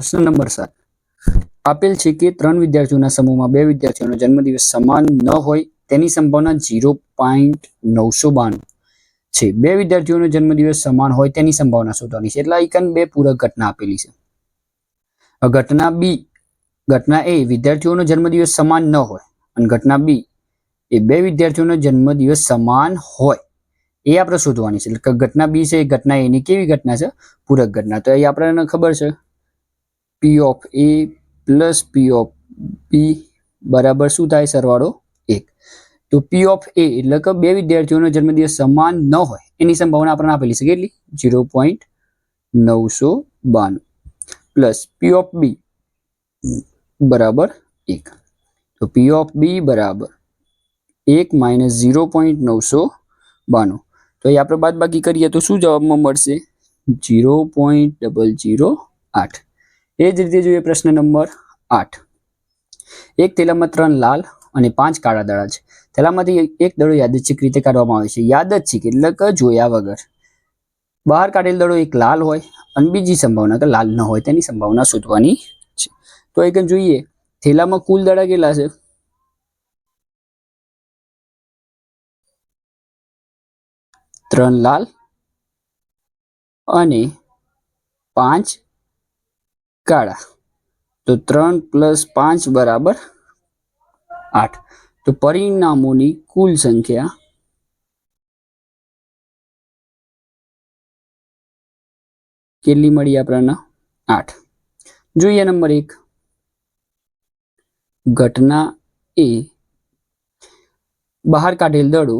પ્રશ્ન નંબર સાત. આપેલ છે કે ત્રણ વિદ્યાર્થીઓના સમૂહમાં બે વિદ્યાર્થીઓનો જન્મદિવસ સમાન ન હોય તેની સંભાવના ઝીરો પોઈન્ટ નવસો બાણું છે. બે વિદ્યાર્થીઓનો જન્મદિવસ સમાન હોય તેની સંભાવના શોધવાની છે. એટલે આઈકન બે પૂરક ઘટના આપેલી છે. ઘટના બી. ઘટના એ વિદ્યાર્થીઓનો જન્મદિવસ સમાન ન હોય અને ઘટના બી એ બે વિદ્યાર્થીઓનો જન્મદિવસ સમાન હોય. એ આપણે શોધવાની છે. એટલે ઘટના બી છે, એ ઘટના એની કેવી ઘટના છે? પૂરક ઘટના. તો એ આપણને ખબર છે. P of A plus P of B બરાબર શું થાય સરવાળો એક. તો પી ઓફ એ એટલે કે બે વિદ્યાર્થીઓનો જન્મદિવસ સમાન ન હોય, એની સંભાવના આપણને આપેલી છે કેટલી? ઝીરો પોઈન્ટ નવસો બાણું. પ્લસ પી ઓફ બી બરાબર એક. તો પી ઓફ બી બરાબર એક માઇનસ ઝીરો પોઈન્ટ નવસો બાણું. તો એ આપણે બાદ બાકી કરીએ તો શું જવાબમાં મળશે? ઝીરો પોઈન્ટ ડબલ ઝીરો આઠ. એ જ રીતે જોઈએ પ્રશ્ન નંબર આઠ. એક થેલામાં ત્રણ લાલ અને પાંચ કાળા દડા છે. થેલામાંથી એક દડો યાદચ્છિક રીતે કાઢવામાં આવે છે. યાદચ્છિક એટલે કે જોયા વગર. બહાર કાઢેલ દડો એક લાલ હોય અને બીજી સંભાવના કે લાલ ન હોય તેની સંભાવના શોધવાની છે. તો એક જોઈએ, થેલામાં કુલ દડા કેટલા છે? ત્રણ લાલ અને પાંચ કાળા. તો ત્રણ પ્લસ પાંચ બરાબર આઠ. તો પરિણામોની કુલ સંખ્યા કેટલી મળી આપણને? આઠ. જોઈએ નંબર એક. ઘટના એ. બહાર કાઢેલ દડો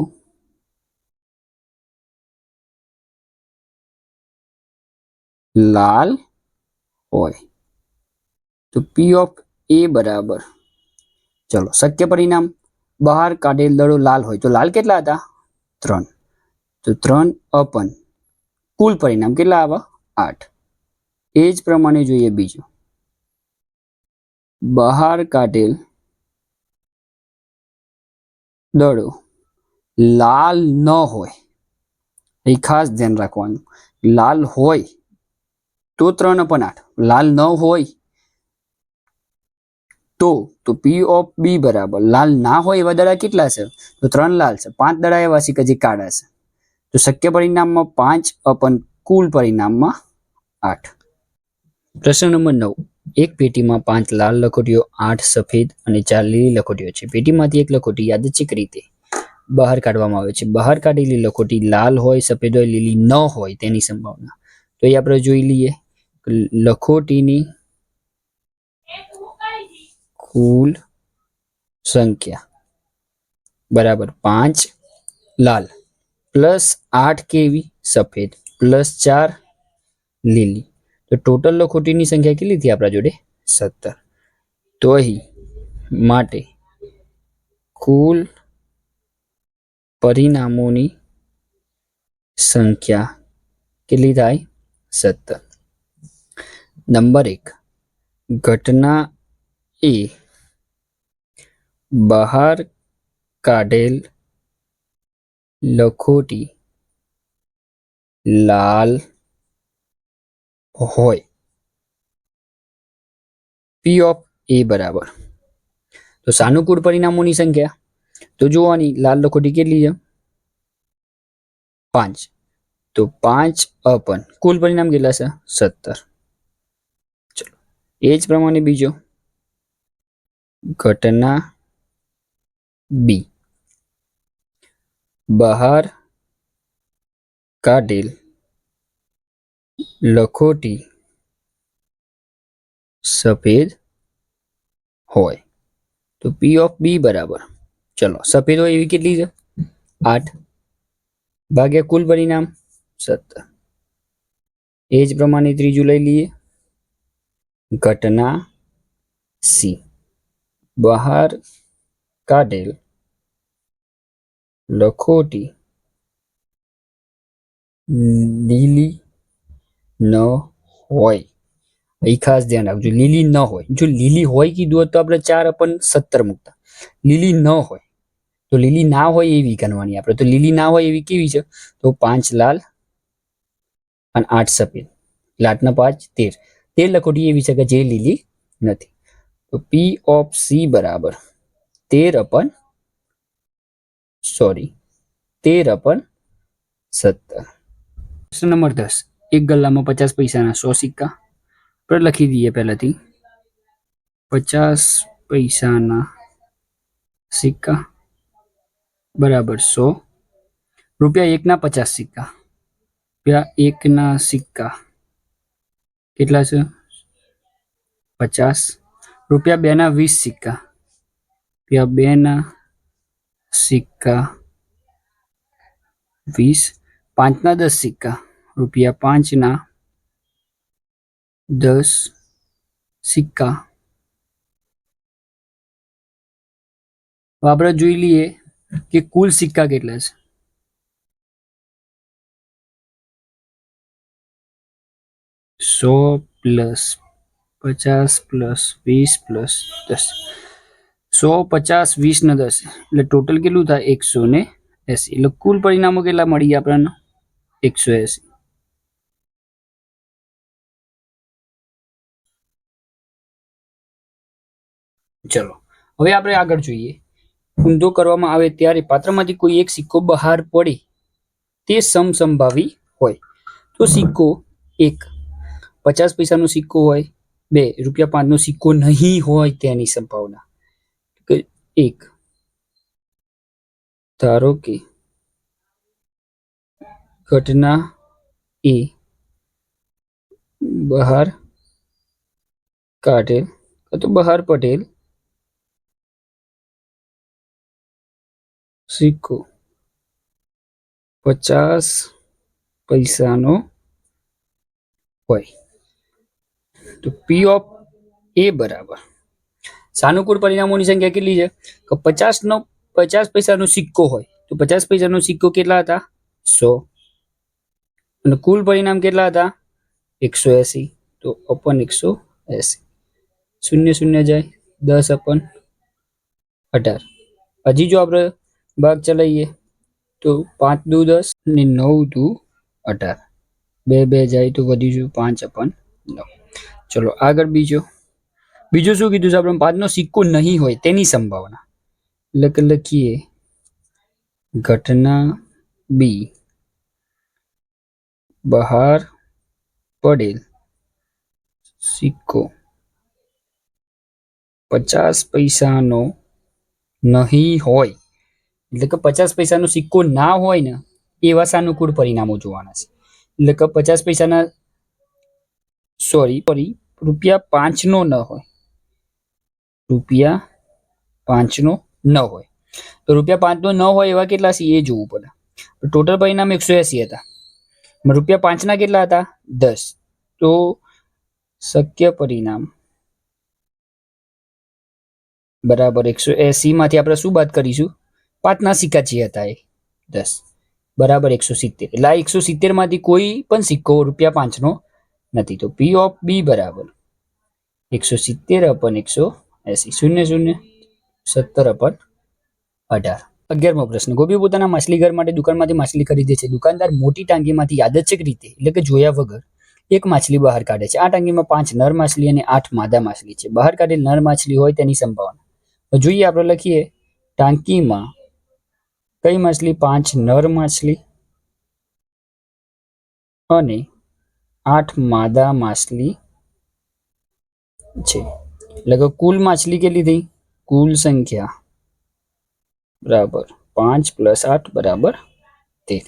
લાલ હોય. તો પી ઓફ એ બરાબર ચલો શક્ય પરિણામ બહાર કાઢેલ દડો લાલ હોય તો લાલ કેટલા હતા ત્રણ તો ત્રણ અપન કુલ પરિણામ કેટલા આવે આઠ એ જ પ્રમાણે જોઈએ બીજું। બહાર કાઢેલ દડો લાલ ન હોય એ ખાસ ધ્યાન રાખવાનું લાલ હોય તો ત્રણ અપન આઠ લાલ ન હોય તો તો પી ઓફ બી બરાબર. લાલ ના હોય એવા દડા કેટલા છે? તો ત્રણ લાલ છે. પાંચ દડા એવા છે કે જે કાળા છે. તો શક્ય પરિણામમાં પાંચ અપન કુલ પરિણામમાં આઠ. પ્રશ્ન નંબર નવ. એક પેટીમાં પાંચ લાલ લખોટીઓ, આઠ સફેદ અને ચાર લીલી લખોટીઓ છે. પેટીમાંથી એક લખોટી યાદચ્છિક રીતે? બહાર કાઢવામાં આવે છે. બહાર કાઢેલી લખોટી લાલ હોય, સફેદ હોય, લીલી ન હોય તેની સંભાવના. તો એ આપણે જોઈ લઈએ લખોટીની કુલ સંખ્યા બરાબર પાંચ લાલ પ્લસ આઠ કેવી સફેદ પ્લસ ચાર લીલી તો ટોટલ લખોટીની સંખ્યા કેટલી થઈ આપણા જોડે સત્તર તો અહીં માટે કુલ પરિણામોની સંખ્યા કેટલી થાય સત્તર નંબર એક ઘટના એ બહાર કાઢેલ લખોટી લાલ હોય પી ઓફ એ બરાબર તો સાનુકૂળ પરિણામોની સંખ્યા તો જોવાની લાલ લખોટી કેટલી છે પાંચ તો પાંચ અપન કુલ પરિણામ કેટલા છે સત્તર ચલો એ જ પ્રમાણે બીજો ઘટના બી બહાર કાઢેલ લખોટી સફેદ હોય તો પી ઓફ બી બરાબર ચલો સફેદ હોય એવી કેટલી છે આઠ ભાગ્યા કુલ પરિણામ સત્તર એ જ પ્રમાણે ત્રીજું લઈ લઈએ ઘટના સી બહાર કાઢેલ. લખોટી. લીલી ન હોય. એ ખાસ ધ્યાન રાખજો, લીલી ન હોય. જો લીલી હોય કીધું હોત તો આપણે ચાર અપન સત્તર મૂકતા. લીલી ન હોય. તો લીલી ના હોય એવી ગણવાની આપણે. તો લીલી ના હોય એવી કેવી છે? તો પાંચ લાલ અને આઠ સફેદ. લાટના પાંચ, તેર. તેર લખોટી એવી છે કે જે લીલી નથી. તો પી ઓફ સી બરાબર. તેર અપન સોરી તેર અપન સત્તર પ્રશ્ન નંબર દસ એક ગલ્લામાં પચાસ પૈસાના સો સિક્કા આપણે લખી દઈએ પહેલાથી પચાસ પૈસાના સિક્કા બરાબર સો રૂપિયા એકના પચાસ સિક્કા રૂપિયા એકના સિક્કા કેટલા છે પચાસ રૂપિયા બેના વીસ સિક્કા રૂપિયા બેના સિક્કા વીસ, પાંચના દસ સિક્કા, રૂપિયા પાંચના દસ સિક્કા. આપણે જોઈ લઈએ કે કુલ સિક્કા કેટલા છે. સો પ્લસ પચાસ પ્લસ વીસ પ્લસ દસ. સો પચાસ, વીસ ને દસ. એટલે ટોટલ કેટલું થાય? એકસો ને એસી. એટલે કુલ પરિણામો કેટલા મળી ગયા આપણને? એકસો એસી. ચલો, હવે આપણે આગળ જોઈએ. ઊંધો કરવામાં આવે ત્યારે પાત્રમાંથી કોઈ એક સિક્કો બહાર પડે, તે સમસંભાવી હોય. તો સિક્કો એક. પચાસ પૈસાનો સિક્કો હોય, બે. રૂપિયા પાંચનો સિક્કો નહીં હોય તેની સંભાવના. એક ધારો કે ઘટના એ બહાર કાઢેલ કાં તો બહાર પડેલ સિક્કો પચાસ પૈસાનો હોય તો પી ઓફ એ બરાબર સાનુકૂળ પરિણામોની સંખ્યા કેટલી છે? કે પચાસનો પચાસ પૈસાનો સિક્કો હોય, તો પચાસ પૈસાનો સિક્કો કેટલા હતા? સો. અને કુલ પરિણામ કેટલા હતા? એકસો એસી. તો અપન એકસો એસી. શૂન્ય શૂન્ય જાય, દસ અપન અઢાર. હજી જો આપણે ભાગ ચલાવીએ, તો પાંચ દુ દસ ને નવ દુ અઢાર. બે બે જાય તો વધીશું પાંચ અપન નવ. ચલો આગળ બીજો. બીજું શું કીધું છે આપણે? પાંચનો સિક્કો નહીં હોય તેની સંભાવના. એટલે લખીએ. ઘટના બી. બહાર પડેલ સિક્કો. પચાસ પૈસાનો નહીં હોય. એટલે કે પચાસ પૈસાનો સિક્કો ના હોય ને, એવા સાનુકૂળ પરિણામો જોવાના છે. એટલે કે પચાસ પૈસાના, સોરી સોરી, રૂપિયા પાંચનો ન હોય. રૂપિયા પાંચનો ન હોય. તો રૂપિયા પાંચનો ન હોય એવા કેટલા છે? એ જોવું પડે. ટોટલ પરિણામ એકસો એસી હતા. રૂપિયા પાંચના કેટલા હતા? દસ. તો શક્ય પરિણામ બરાબર એકસો એસીમાંથી આપણે શું બાદ કરીશું? પાંચના સિક્કા જે હતા એ. દસ. બરાબર એકસો સિત્તેર. એટલે એકસો સિત્તેરમાંથી કોઈ પણ સિક્કો રૂપિયા પાંચનો નથી. તો પી ઓફ બી બરાબર. એકસો સિત્તેર અપન એકસો એસી. શૂન્ય શૂન્ય સત્તર અપન અઢાર. અગિયારમો પ્રશ્ન. ગોપી પોતાના માછલી ઘર માટે દુકાનમાંથી માછલી ખરીદે છે. દુકાનદાર મોટી ટાંકીમાંથી યાદચ્છિક રીતે? એટલે કે જોયા વગર એક માછલી બહાર કાઢે છે. આ ટાંકીમાં પાંચ નર માછલી અને આઠ માદા માછલી છે. બહાર કાઢેલ નર માછલી હોય તેની સંભાવના. જોઈએ આપણે લખીએ, ટાંકીમાં કઈ માછલી? પાંચ નર માછલી અને આઠ માદા માછલી છે. એટલે કુલ માછલી કેટલી થઈ? કુલ સંખ્યા. બરાબર. પાંચ પ્લસ આઠ, બરાબર તેર.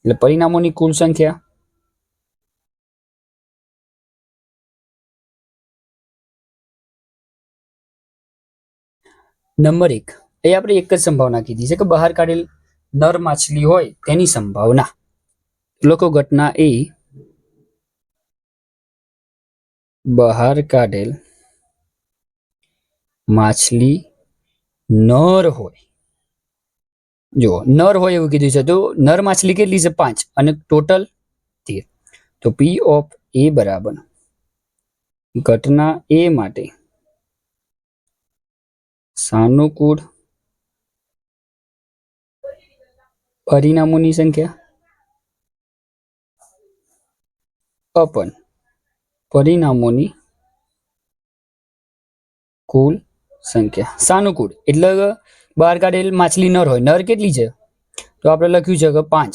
એટલે પરિણામોની કુલ સંખ્યા? નંબર એક. એ આપણે એક જ સંભાવના કીધી છે કે બહાર કાઢેલ નર માછલી હોય તેની સંભાવના. લોકો ઘટના એ બહાર કાઢેલ માછલી નર હોય. જો નર હોય એવું કીધું છે. તો નર માછલી કેટલી છે? પાંચ. અને ટોટલ તેર. તો પી ઓફ એ બરાબર. ઘટના એ માટે સાનુકૂળ પરિણામોની સંખ્યા અપન પરિણામોની કુલ સંખ્યા. સાનુકૂળ. એટલે બહાર કાઢેલ માછલી નર હોય. નર કેટલી છે? તો આપણે લખ્યું છે કે પાંચ.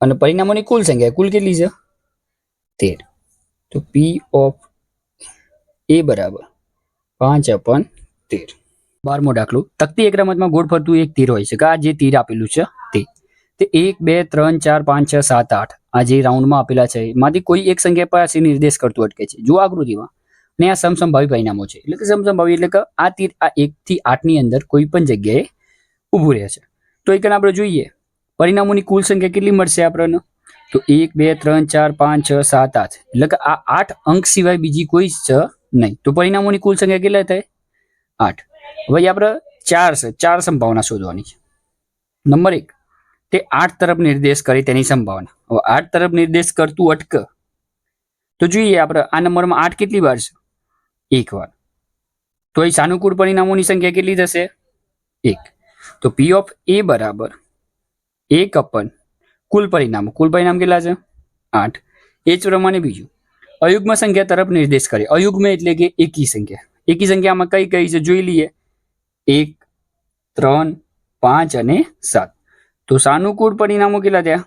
અને પરિણામોની કુલ સંખ્યા. કુલ કેટલી છે? તેર. તો પી ઓફ એ બરાબર પાંચ અપન તેર. બારમો દાખલો. તકતી એક રમતમાં ગોળ ફરતું એક તીર હોય છે. કે આ જે તીર આપેલું છે તે. તે એક, બે, ત્રણ, ચાર, પાંચ, છ, સાત, આઠ. આ જે રાઉન્ડમાં આપેલા છે, એમાંથી કોઈ એક સંખ્યા પાસે નિર્દેશ કરતું અટકે છે. જો આકૃતિમાં. ને આ સમસંભાવી પરિણામો છે. એટલે કે સમસંભાવી એટલે કે આ તીર આ એકથી આઠની અંદર કોઈ પણ જગ્યાએ ઊભું રહે છે. તો એક આપણે જોઈએ, પરિણામોની કુલ સંખ્યા કેટલી મળશે આપણને? તો એક, બે, ત્રણ, ચાર, પાંચ, છ, સાત, આઠ. એટલે કે આ આઠ અંક સિવાય બીજી કોઈ છે નહીં. તો પરિણામોની કુલ સંખ્યા કેટલા થાય? આઠ. હવે આપણે ચાર છે, ચાર સંભાવના શોધવાની છે. નંબર એક, તે આઠ તરફ નિર્દેશ કરે તેની સંભાવના. હવે આઠ તરફ નિર્દેશ કરતું અટક. તો જોઈએ આપણે આ નંબરમાં આઠ કેટલી વાર છે? એક વાર તો એ સાનુકૂળ પરિણામોની સંખ્યા કેટલી થશે એક તો પી ઓફ એ બરાબર એક અપન કુલ પરિણામો કુલ પરિણામ કેટલા છે આઠ એ જ પ્રમાણે બીજું અયુગ્મ સંખ્યા તરફ નિર્દેશ કરે અયુગ્મ એટલે કે એકી સંખ્યા એકી સંખ્યામાં કઈ કઈ છે જોઈ લઈએ એક ત્રણ પાંચ અને સાત તો સાનુકૂળ પરિણામો કેટલા થયા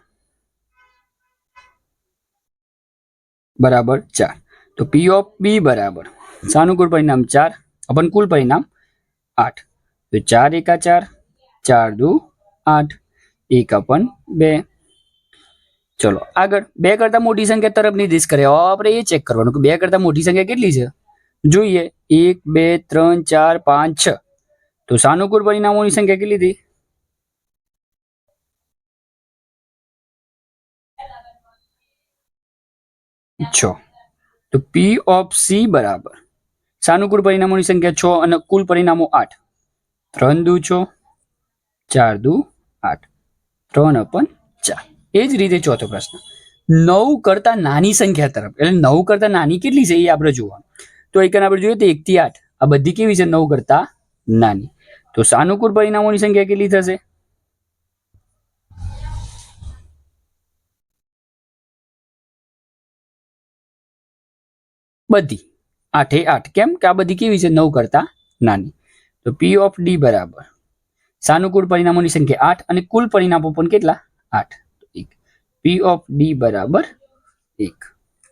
બરાબર ચાર તો પી ઓફ બી બરાબર સાનુકૂળ પરિણામ ચાર અપન કુલ પરિણામ આઠ તો ચાર એકા ચાર ચાર દુ આઠ એક અપન બે ચલો આગળ બે કરતા મોટી સંખ્યા તરફ નિર્દેશ કરે હવે આપણે એ ચેક કરવાનું કે બે કરતા મોટી સંખ્યા કેટલી છે જોઈએ એક બે ત્રણ ચાર પાંચ છ તો સાનુકૂળ પરિણામોની સંખ્યા કેટલી થઈ છ તો પી ઓફ સી બરાબર સાનુકૂળ પરિણામોની સંખ્યા છ અને કુલ પરિણામો આઠ. ત્રણ દુ છ, ચાર દુ આઠ. ત્રણ અપન ચાર. એ જ રીતે ચોથો પ્રશ્ન. નવ કરતા નાની સંખ્યા તરફ, એટલે નવ કરતા નાની કેટલી છે એ આપણે જોવાનું. તો એક આપણે જોઈએ તો એક થી આઠ. આ બધી કેવી છે? નવ કરતા નાની. તો સાનુકૂળ પરિણામોની સંખ્યા કેટલી થશે? બધી. આઠે આઠ. કેમ? કે આ બધી કેવી છે? નવ કરતા નાની. તો પી ઓફ ડી બરાબર. સાનુકૂળ પરિણામોની સંખ્યા આઠ અને કુલ પરિણામો પણ કેટલા? આઠ. એક. પી ઓફ ડી બરાબર એક.